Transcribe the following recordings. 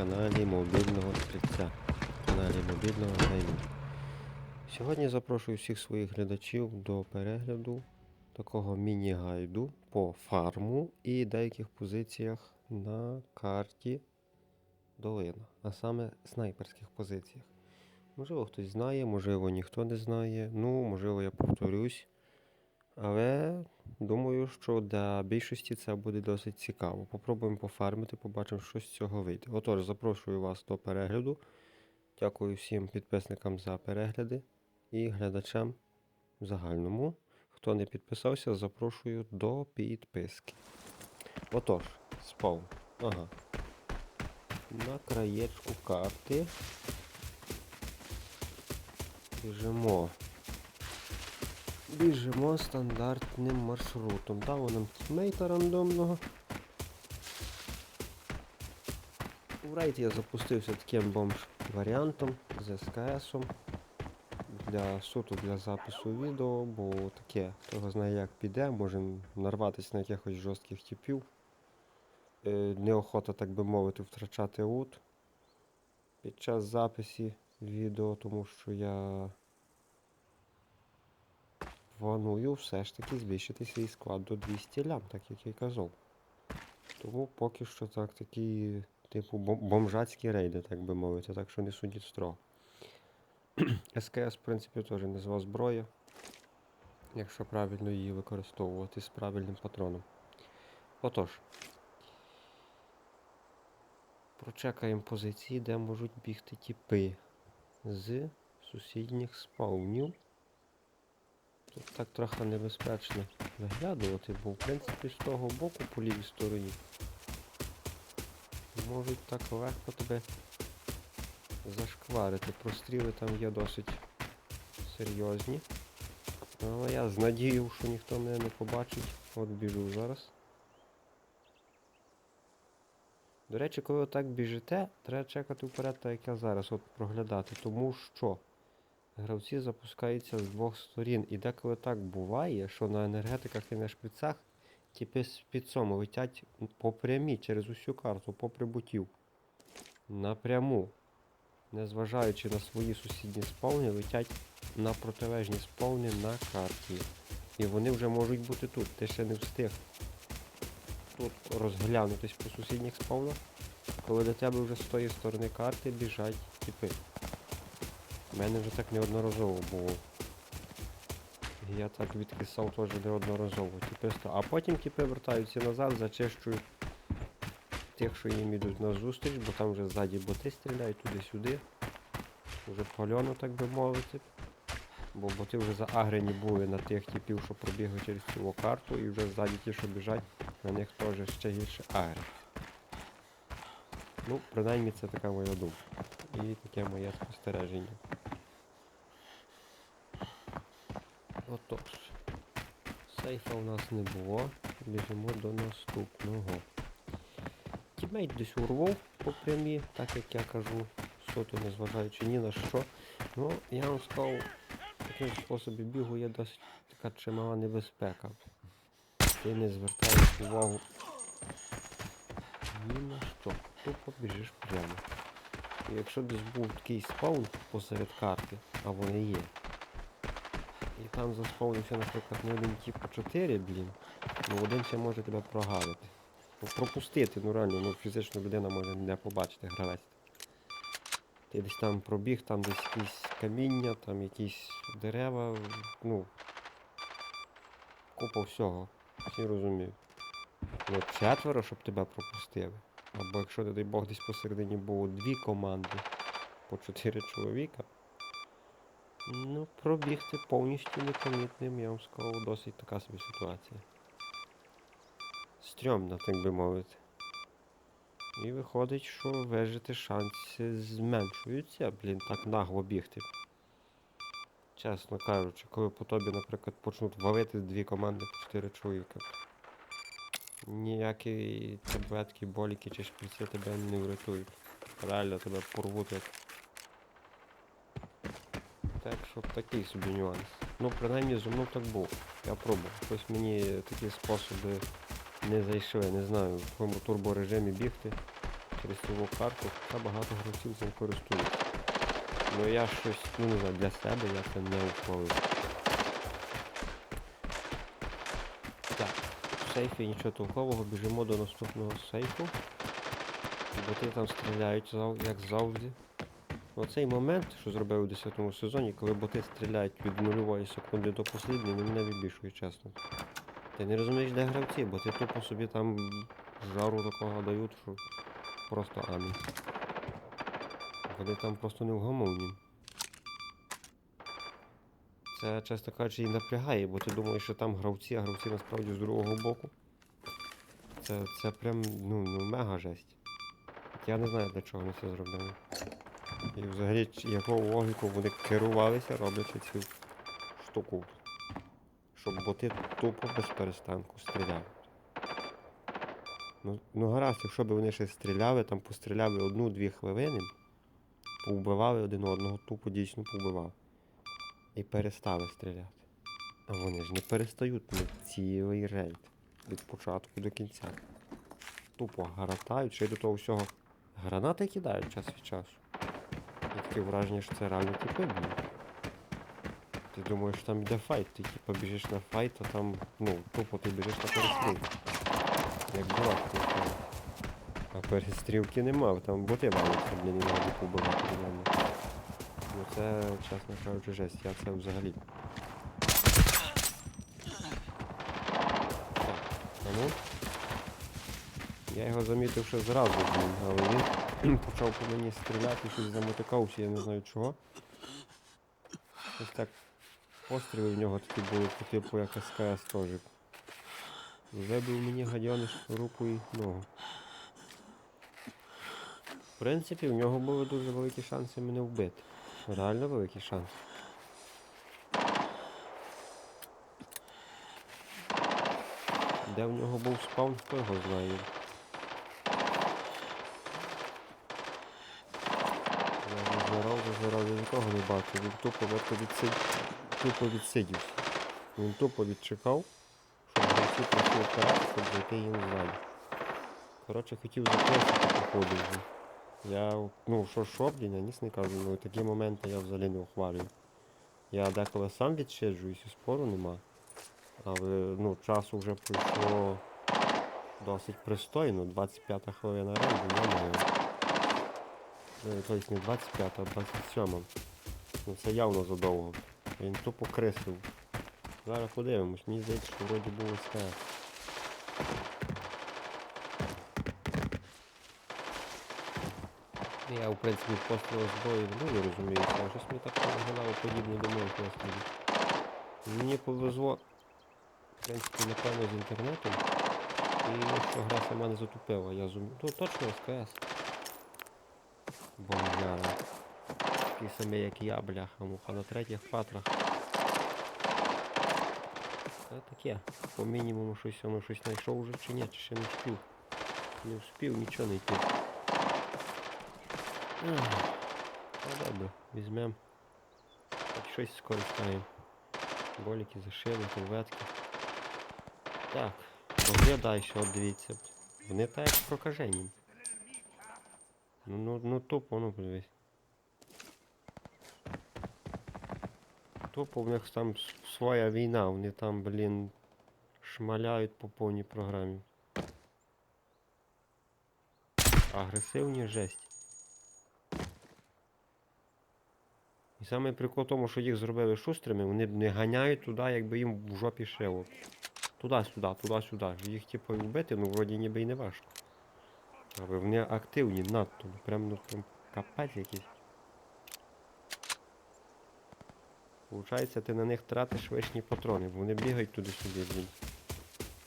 каналі мобільного стрільця. Каналі мобільного гейму. Сьогодні запрошую всіх своїх глядачів до перегляду такого міні-гайду по фарму і деяких позиціях на карті долина, а саме снайперських позиціях. Можливо, хтось знає, можливо, ніхто не знає. Ну, можливо, я повторюсь. Але думаю, що для більшості це буде досить цікаво. Попробуємо пофармити, побачимо, що з цього вийде. Отож, запрошую вас до перегляду. Дякую всім підписникам за перегляди і глядачам в загальному. Хто не підписався, запрошую до підписки. Отож, спав. Ага. На краєчку карти. Біжимо. Біжимо стандартним маршрутом. Дав нам тіммейта рандомного. У рейд я запустився таким бомж варіантом з СКСом. Для суто для запису відео, бо таке, хто знає як піде, може нарватися на якихось жорстких типів. Е, неохота, так би мовити, втрачати ут під час записі відео, тому що я планую все ж таки збільшити свій склад до 200 лям, так як я казав. Тому поки що так такі, типу, бомжацькі рейди, так би мовити, так що не судіть строго. СКС, в принципі, теж не зброя, якщо правильно її використовувати з правильним патроном. Отож, прочекаємо позиції, де можуть бігти тіпи з сусідніх спаунів. Тут так трохи небезпечно виглядувати, бо в принципі з того боку по лівій стороні можуть так легко тебе зашкварити. Простріли там є досить серйозні. Але я з надією, що ніхто мене не побачить. От біжу зараз. До речі, коли отак біжите, треба чекати вперед, так як я зараз от проглядати, тому що гравці запускаються з двох сторін. І деколи так буває, що на енергетиках і на шприцах тіпи з під цьому летять по прямій через усю карту, по прибутів. Напряму. Незважаючи на свої сусідні спавни, летять на протилежні спавни на карті. І вони вже можуть бути тут. Ти ще не встиг тут розглянутись по сусідніх спавнах, коли до тебе вже з тої сторони карти біжать тіпи. У мене вже так неодноразово було. Я так відкисав теж неодноразово. Тіпи А потім тіпи вертаються назад, зачищують тих, що їм ідуть на зустріч, бо там вже ззаді боти стріляють туди-сюди. Вже пальоно, так би мовити. Бо боти вже заагрені були на тих типів, що пробігли через цю карту, і вже ззаді ті, що біжать, на них теж ще гірше агрять. Ну, принаймні це така моя думка. І таке моє спостереження. Отож. Сейфа у нас не було. Біжимо до наступного. Тімейт десь урвав по прямі, так як я кажу, суто незважаючи ні на що. Ну, я вам сказав, в такому способі бігу є досить така чимала небезпека. Ти не звертаєш увагу ні на що. Тупо біжиш прямо. І якщо десь був такий спаун посеред карти, а вони є. І там заспавнився, наприклад, не один тип по 4, блін, ну один ще може тебе прогавити. Ну, пропустити, ну реально, ну фізично людина може не побачити гравець. Ти десь там пробіг, там десь якісь каміння, там якісь дерева, ну. Купа всього. Всі розуміють. Ну, четверо, щоб тебе пропустили. Або якщо, дай Бог, десь посередині було дві команди по чотири чоловіка. Ну, пробігти повністю непомітним, я вам сказав, досить така собі ситуація. Стрьомна, так би мовити. І виходить, що вижити шанси зменшуються, блін, так нагло бігти. Чесно кажучи, коли по тобі, наприклад, почнуть валити дві команди по чотири чоловіка. Ніякі таблетки, боліки чи шприці тебе не врятують. Реально тебе порвуть як. Так що такий собі нюанс. Ну, принаймні зо мною так був. Я пробував. Ось мені такі способи не зайшли. Не знаю, в якому турборежимі бігти. через цю карту, хоча багато гравців цим користуються. Ну я щось, ну не знаю, для себе я це не ухвалив. Так, в сейфі нічого толкового, біжимо до наступного сейфу. Боти там стріляють, як завжди. Оцей момент, що зробив у 10 сезоні, коли боти стріляють від нульової секунди до послідньої, ну мене вибішує, чесно. Ти не розумієш, де гравці, бо ти тупо собі там жару такого дають, що просто амі. Вони там просто невгомовні. Це, чесно кажучи, і напрягає, бо ти думаєш, що там гравці, а гравці насправді з другого боку. Це, це прям ну, ну мега жесть. Я не знаю, для чого вони це зробили. І взагалі, якого логіку вони керувалися, роблячи цю штуку. Щоб боти тупо без перестанку стріляли. Ну, ну гаразд, якщо б вони ще стріляли, там постріляли одну-дві хвилини, повбивали один одного, тупо дійсно повбивали. І перестали стріляти. А вони ж не перестають на цілий рейд. Від початку до кінця. Тупо гаратають, ще й до того всього гранати кидають час від часу. І таке враження, що це реально типи блін. Ти думаєш, там йде файт, ти типа біжиш на файт, а там, ну, тупо ти біжиш на перестрілку. Як дурак ти. А перестрілки нема, там боти валються, блін, і навіть побивати реально. Ну це, чесно кажучи, жесть, я це взагалі. Так, а ну. Я його замітив ще зразу, але він почав по мені стріляти, щось замотикався, я не знаю чого. Ось так. Постріли в нього такі були по типу як СКС теж. Вибив мені гадьониш руку і ногу. В принципі, в нього були дуже великі шанси мене вбити. Реально великі шанси. Де в нього був спаун, хто його знає. Я я нікого не бачив. Він тупо метко відсид... тупо відсидівся. Він тупо відчекав, щоб гравці прийшли вперед, щоб зайти їм ззаді. Коротше, хотів запросити походу вже. Я, ну, що що, блін, я ніс не кажу, ну такі моменти я взагалі не ухвалюю. Я деколи сам відсиджуюсь, і спору нема. Але ну, часу вже пройшло досить пристойно, 25 хвилина рейду, я маю. Тобто не 25, а 27. Ну це явно задовго. Він тупо крисив. Зараз подивимось, мені здається, що вроді було СКС. Я, в принципі, постріл зброї не розумію, але щось мені так виглядало подібне до моїх пострілів. Мені повезло, в принципі, напевно, з інтернетом. І що гра сама не затупила. Я зум... Ну точно СКС. Бомжара. Такий самий, як я, бляха, муха на третіх патрах. Це таке. По мінімуму щось воно щось знайшов вже чи ні, чи ще не вспів. Не вспів нічого не йти. Ах, Ну добре, візьмем. Хоч щось скористаємо. Боліки зашили, кулветки. Так, поглядай, що дивіться. Вони так як прокажені. Ну, ну, ну тупо, ну подивись. Тупо в них там своя війна, вони там, блін, шмаляють по повній програмі. Агресивні жесть. І саме прикол тому, що їх зробили шустрими, вони не ганяють туди, якби їм в жопі шило. Туди-сюди, туди-сюди. Їх типу вбити, ну вроді ніби і не важко. Але вони активні надто, прям ну прям капець якийсь. Получається, ти на них тратиш лишні патрони, бо вони бігають туди-сюди, блін.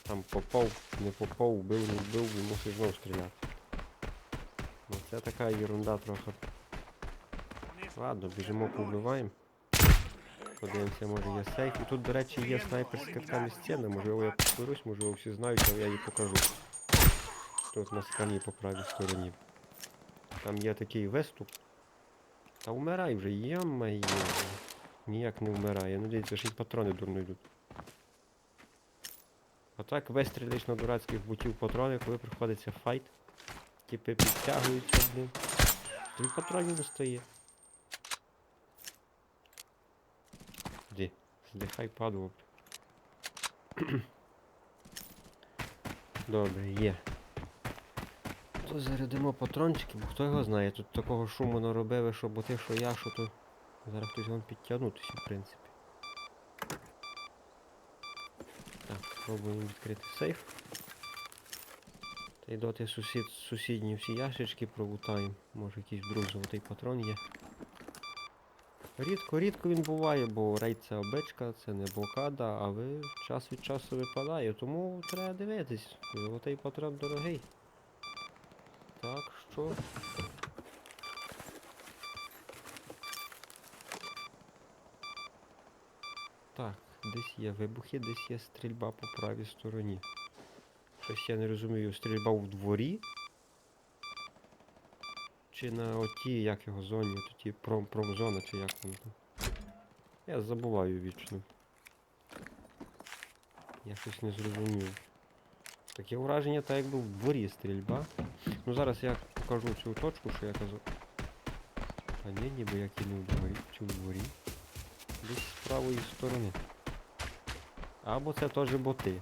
Там попав, не попав, вбив, не вбив, і мусиш знову стріляти. Ну це така ерунда трохи. Ладно, біжимо повбиваємо. Подивимося, може є сейф. І тут, до речі, є снайперська там стіна, можливо я повторюсь, можливо всі знають, але я її покажу. Тут на скалі по правій стороні. Там є такий виступ. Та вмирай вже, йо-моє. Ніяк не вмирає. Ну дивіться, ще й патрони дурно йдуть. А так вистрілиш на дурацьких бутів патрони, коли приходиться файт. тіпи підтягуються, блін. Тобі патронів не стає. Здихай падло. Добре, є. То зарядимо патрончики, бо хто його знає, тут такого шуму наробили, що боти, що я, що то. Зараз хтось вам підтягнутися, в принципі. Так, спробуємо відкрити сейф. Та й доти сусід, сусідні всі ящички пролутаємо. Може якийсь друг золотий патрон є. Рідко, рідко він буває, бо рейд це обичка, це не блокада, але час від часу випадає, тому треба дивитись. Золотий патрон дорогий. Що. Так, десь є вибухи, десь є стрільба по правій стороні. Щось я не розумію, стрільба в дворі? Чи на оті, як його зоні, ті пром, промзона, чи як там. Я забуваю вічно. Я щось не зрозумів. Таке враження, так якби в дворі стрільба. Ну зараз я покажу цю точку, що я казав. А ні, ніби як і не дворі, чи дворі. Десь з правої сторони. Або це теж боти.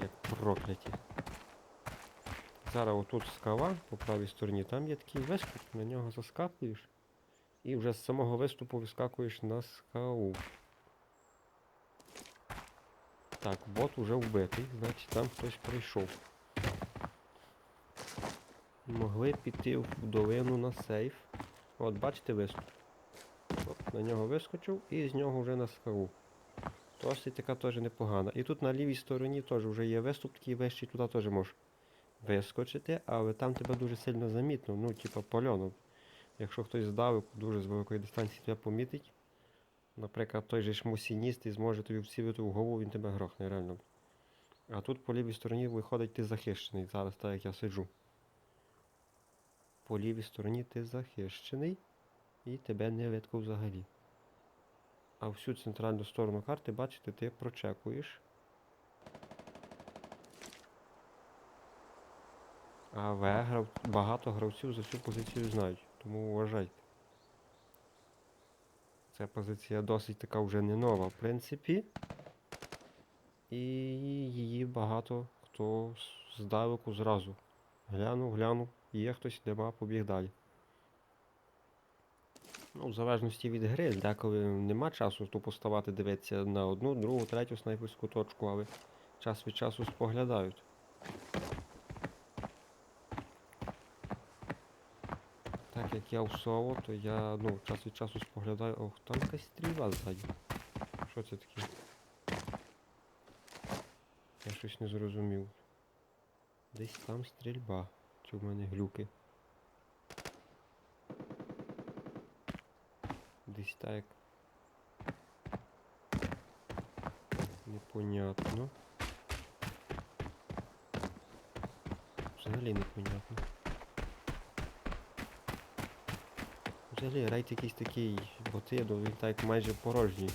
Як прокляті. Зараз отут скала по правій стороні, там є такий виступ, на нього заскакуєш. І вже з самого виступу вискакуєш на скалу. Так, бот уже вбитий, значить там хтось прийшов. Могли піти в долину на сейф. От, бачите виступ. От, на нього вискочив і з нього вже на скалу. Досить така теж непогана. І тут на лівій стороні теж вже є виступ, такий вищий, туди теж можеш вискочити, але там тебе дуже сильно замітно, ну, типа польону. Якщо хтось здалеку дуже з великої дистанції тебе помітить, наприклад, той же шмусініст і зможе тобі вцілити в голову, він тебе грохне реально. А тут по лівій стороні виходить ти захищений. Зараз так як я сиджу. По лівій стороні ти захищений і тебе не видко взагалі. А всю центральну сторону карти, бачите, ти прочекуєш. Але грав... багато гравців за цю позицію знають, тому вважайте. Ця позиція досить така вже не нова, в принципі. І її багато хто з- здалеку зразу. Глянув, глянув, є хтось, нема, побіг далі. Ну, в залежності від гри, деколи нема часу тупо ставати дивитися на одну, другу, третю снайперську точку, але час від часу споглядають. Так як я в соло, то я ну, час від часу споглядаю. Ох, там якась стрільба ззаді. Що це таке? Я щось не зрозумів. Десь там стрільба. Чи в мене глюки? Десь так. Непонятно. Взагалі непонятно. Взагалі рейд якийсь такий боти, ну він так майже порожній.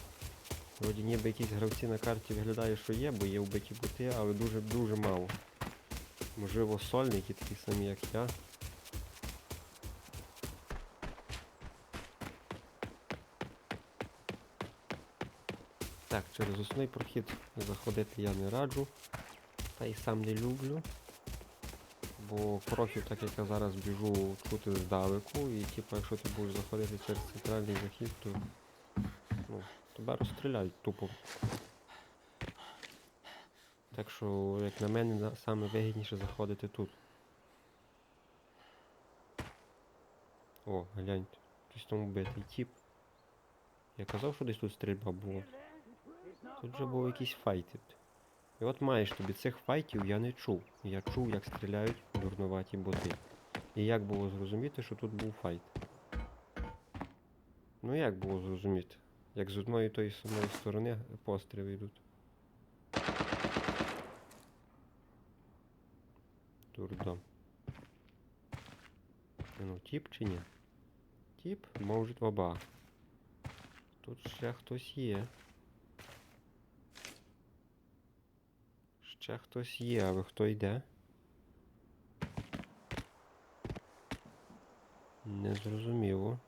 Вроді ніби якісь гравці на карті виглядає, що є, бо є вбиті боти, але дуже-дуже мало. Можливо, сольники такі самі, як я. Так, через основний прохід заходити я не раджу. Та й сам не люблю. Бо профіль, так як я зараз біжу чути здалеку, і типу, якщо ти будеш заходити через центральний захід, то ну, тебе розстріляють тупо. Що, як на мене, саме вигідніше заходити тут. О, гляньте, хтось там вбитий тіп. Я казав, що десь тут стрільба була. Тут вже був якийсь файт. І от маєш тобі цих файтів я не чув. Я чув, як стріляють дурнуваті боти. І як було зрозуміти, що тут був файт. Ну як було зрозуміти? Як з одної тої самої сторони постріли йдуть. Дурдом. Ну, тіп чи ні? Тіп, може баба. Тут ще хтось є. Ще хтось є, але хто йде? Незрозуміло.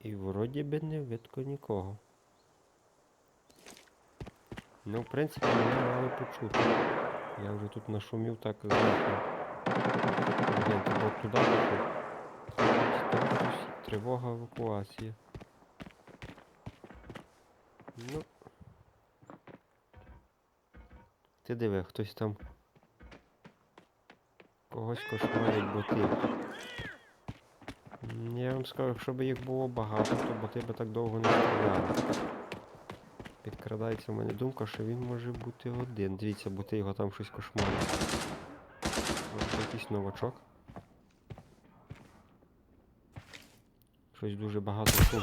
І вроді би не видко нікого. Ну, в принципі, мене мали почути. Я вже тут нашумів так зверху. Туди пішов. Тривога евакуації. Ну. Ти диви, хтось там. Когось кошмарить боти. Я вам скажу, якщо б їх було багато, то боти би так довго не стріляли. Підкрадається в мене думка, що він може бути один. Дивіться, боти його там щось кошмарить. Може якийсь новачок. Щось дуже багато шум.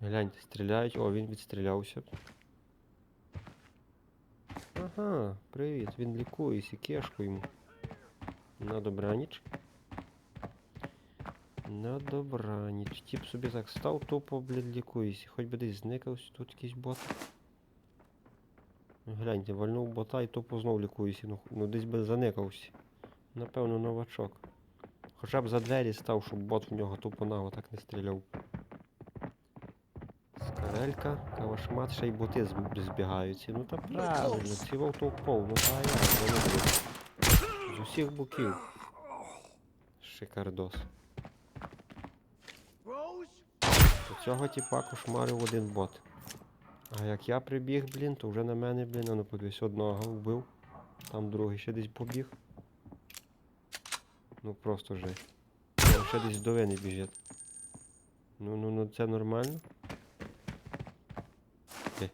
Гляньте, стріляють. О, він відстрілявся. Ага, привіт, він лікується, кешку йому. На добраніч. На добраніч. Тіп собі так став, тупо, блін, лікується. Хоч би десь зникався, тут якийсь бот. Ну, Гляньте, вальнув бота і тупо знов лікується. Ну, ну десь би заникався. Напевно, новачок. Хоча б за двері став, щоб бот в нього тупо наго так не стріляв. Скарелька, кавашмат, ще й боти збігаються. Ну та правильно, цілов товпов, ну та я, вони. З усіх боків. Шикардос. До цього типа кошмарив один бот. А як я прибіг, блін, то вже на мене, блін, а ну подивись, одного вбив. Там другий ще десь побіг. Ну просто жесть. Там ще десь до вини біжить. Ну ну ну це нормально. Де?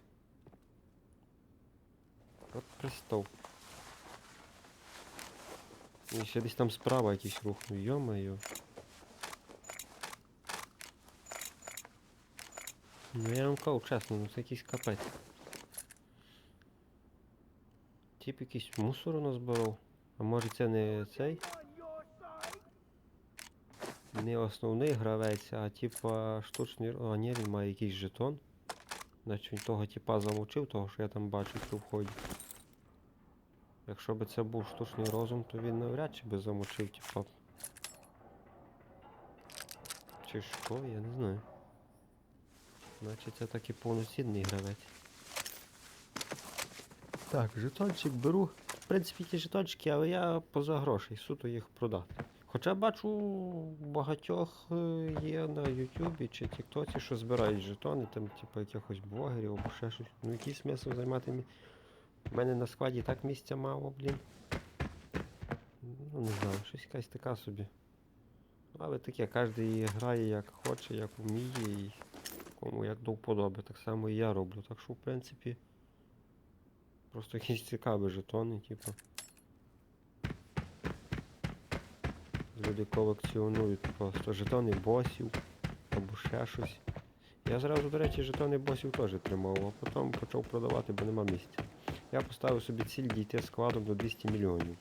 От пристав. І ще десь там справа якийсь рух. Ну йо-моє. Ну я вам кажу, чесно, ну це якийсь капець. Тип якийсь мусору назбирав. А може це не цей? Не основний гравець, а типа штучний. А ні, він має якийсь жетон. Значить він того типа замовчив, того що я там бачу при вході. Якщо б це був штучний розум, то він навряд чи би замовчив, типа. Чи що, я не знаю. Значить це такий повноцінний гравець. Так, жетончик беру. В принципі, ті жетончики, але я поза грошей, суто їх продати. Хоча бачу, багатьох е, є на Ютубі чи Тіктоці, що збирають жетони, там, типу, якихось блогерів або ще щось. Ну який смисл займати. У мене на складі так місця мало, блін. Ну, не знаю, щось якась така собі. Але таке, кожен грає як хоче, як вміє і кому як до вподоби. Так само і я роблю. Так що, в принципі, просто якісь цікаві жетони, типу. Люди колекціонують просто жетони босів або ще щось. Я зразу, до речі, жетони босів теж тримав, а потім почав продавати, бо нема місця. Я поставив собі ціль дійти складом до 200 мільйонів.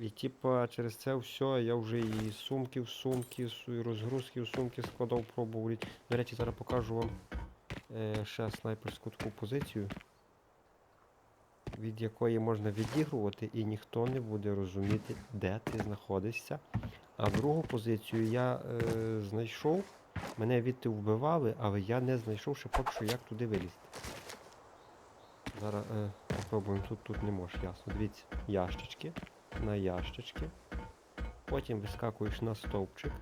І типа через це все я вже і сумки в сумки, і розгрузки в сумки складав, пробував. До речі, зараз покажу вам е, ще снайперську таку позицію, від якої можна відігрувати і ніхто не буде розуміти, де ти знаходишся. А другу позицію я е, знайшов, мене відти вбивали, але я не знайшов ще поки що як туди вилізти. Зараз е, попробуємо, тут, тут не можеш, ясно. Дивіться, ящички на ящички. Потім вискакуєш на стовпчик.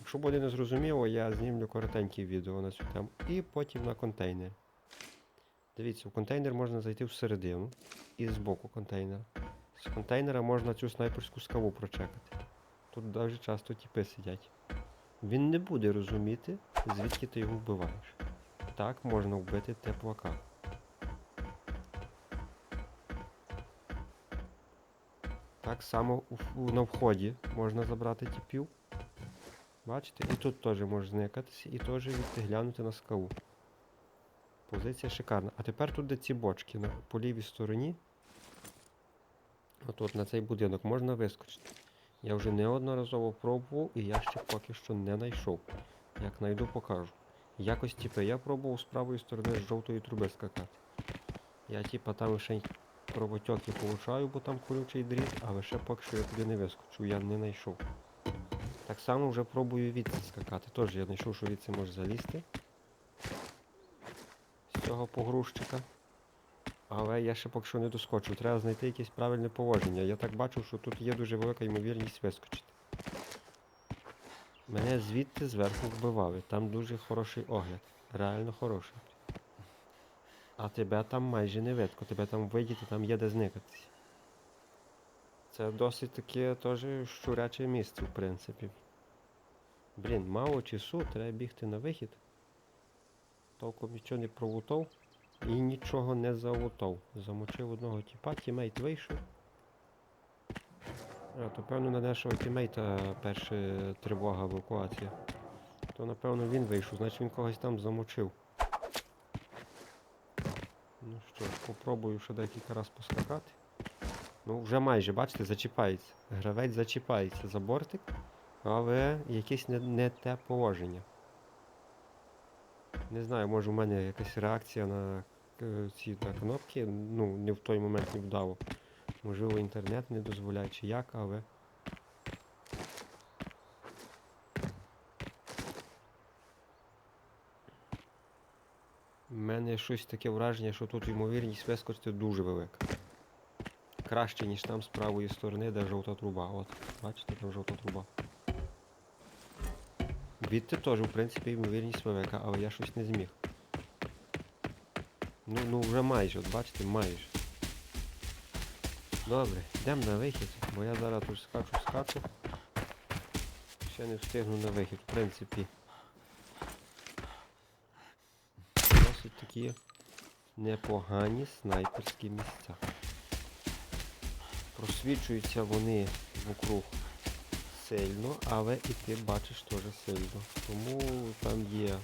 Якщо буде незрозуміло, я знімлю коротеньке відео на цю тему. І потім на контейнер. Дивіться, в контейнер можна зайти всередину і з боку контейнера. З контейнера можна цю снайперську скаву прочекати. Тут навіть часто тіпи сидять. Він не буде розуміти, звідки ти його вбиваєш. Так можна вбити теплака. Так само на вході можна забрати тіпів. Бачите? І тут теж може зникатися і теж відти глянути на скалу. Позиція шикарна. А тепер тут де ці бочки на, по лівій стороні. Отут на цей будинок можна вискочити. Я вже неодноразово пробував і я ще поки що не знайшов. Як знайду, покажу. Якось типу, я пробував з правої сторони з жовтої труби скакати. Я типа там ще й Кровотьоки получаю, бо там колючий дріт, але ще поки що я туди не вискочу, я не знайшов. Так само вже пробую відси скакати. Теж я знайшов, що відси може залізти. З цього погрузчика. Але я ще поки що не доскочив. Треба знайти якесь правильне положення. Я так бачу, що тут є дуже велика ймовірність вискочити. Мене звідти зверху вбивали. Там дуже хороший огляд. Реально хороший. А тебе там майже не видко. Тебе там видіти, там є де зникатись. Це досить таке теж щуряче місце, в принципі. Блін, мало часу, треба бігти на вихід. Толком нічого не пролутав і нічого не залутав. Замочив одного тіпа, тімейт вийшов. А, то певно на нашого тімейта перша тривога евакуація. То напевно він вийшов, значить він когось там замочив. Ну що попробую ще декілька разів поскакати. Ну, вже майже, бачите, зачіпається. Гравець зачіпається за бортик, але якесь не, не те положення. Не знаю, може у мене якась реакція на е, ці та, кнопки, ну, не в той момент не вдало. Можливо, інтернет не дозволяє чи як, але. У мене щось таке враження, що тут ймовірність вискочити дуже велика. Краще, ніж там з правої сторони, де жовта труба. От, бачите, там жовта труба. Відти теж, в принципі, ймовірність велика, але я щось не зміг. Ну, ну вже майже, от бачите, майже. Добре, йдемо на вихід, бо я зараз тут скачу, скачу. Ще не встигну на вихід, в принципі. Досить такі непогані снайперські місця. Просвічуються вони вокруг сильно, але і ти бачиш теж сильно. Тому там є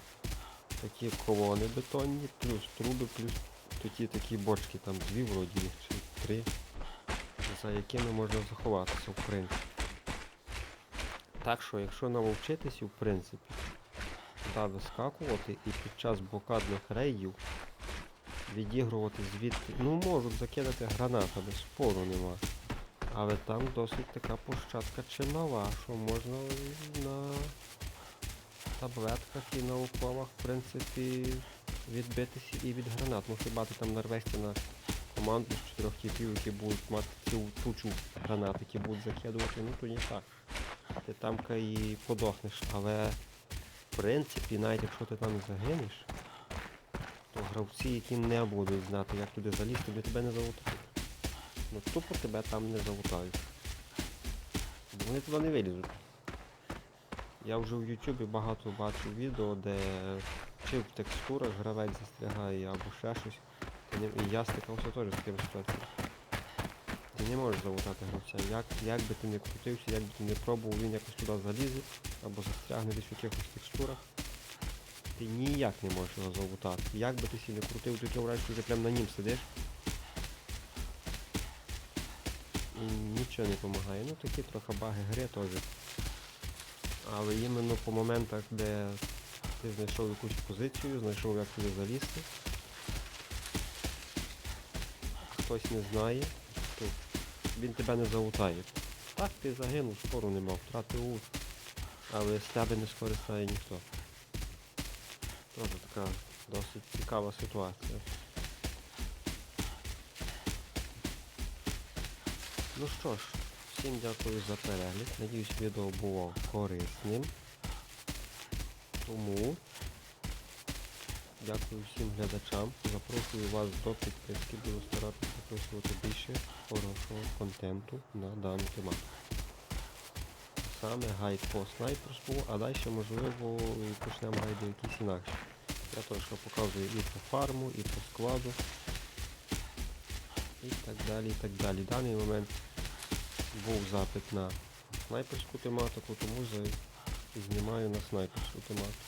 такі колони бетонні, плюс труби, плюс тоді такі бочки, там дві вроді чи три, за якими можна заховатися, в принципі. Так що, якщо навчитися, в принципі, туди вискакувати і під час блокадних рейдів відігрувати звідти. Ну можуть закидати гранатами, спору нема. Але там досить така площадка чимала, що можна на таблетках і на уколах, в принципі, відбитися і від гранат. Ну хіба ти там нарвешся на команду з чотирьох типів, які будуть мати цю тучу гранат, які будуть закидувати, ну тоді так. Ти тамка і подохнеш, але принципі, навіть якщо ти там загинеш, то гравці, які не будуть знати, як туди залізти, вони тебе не залутають. Ну тупо тебе там не залутають. Бо Вони туди не вилізуть. Я вже в Ютубі багато бачу відео, де чи в текстурах гравець застрягає або ще щось. І я стикався теж з такими ситуаціями. Ти не можеш залутати гравця. Як, як би ти не крутився, як би ти не пробував, він якось туди залізе або застрягне десь в якихось текстурах. Ти ніяк не можеш його залутати. Як би ти сі не крутив, таке враження, що ти прямо на нім сидиш. І нічого не допомагає. Ну такі трохи баги гри теж. Але іменно по моментах, де ти знайшов якусь позицію, знайшов як туди залізти. Хтось не знає, то він тебе не залутає. Так ти загинув, спору нема, втратив ут. Але з тебе не скористає ніхто. Тоже така досить цікава ситуація. Ну що ж, всім дякую за перегляд. Надіюсь, відео було корисним. Тому дякую всім глядачам. Запрошую вас до підписки, буду старатися записувати більше хорошого контенту на дану тематику. Саме гайд по снайперству, а далі можливо і почнемо гайди якісь інакші. Я трошки показую і по фарму, і по складу. І так далі, і так далі. В даний момент був запит на снайперську тематику, тому знімаю на снайперську тематику.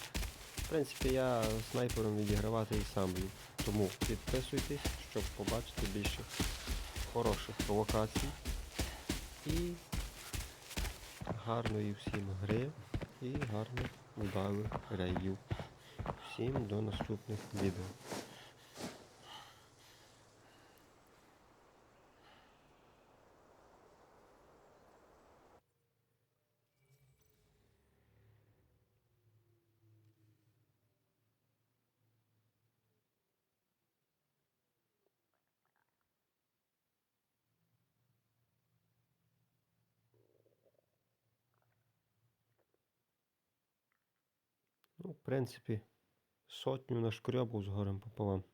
В принципі, я снайпером відігравати і сам люблю. Тому підписуйтесь, щоб побачити більше хороших провокацій. І гарної всім гри і гарних вдалих рейдів. Всім до наступних відео. Принципі, сотню на шкрьобу з горем пополам.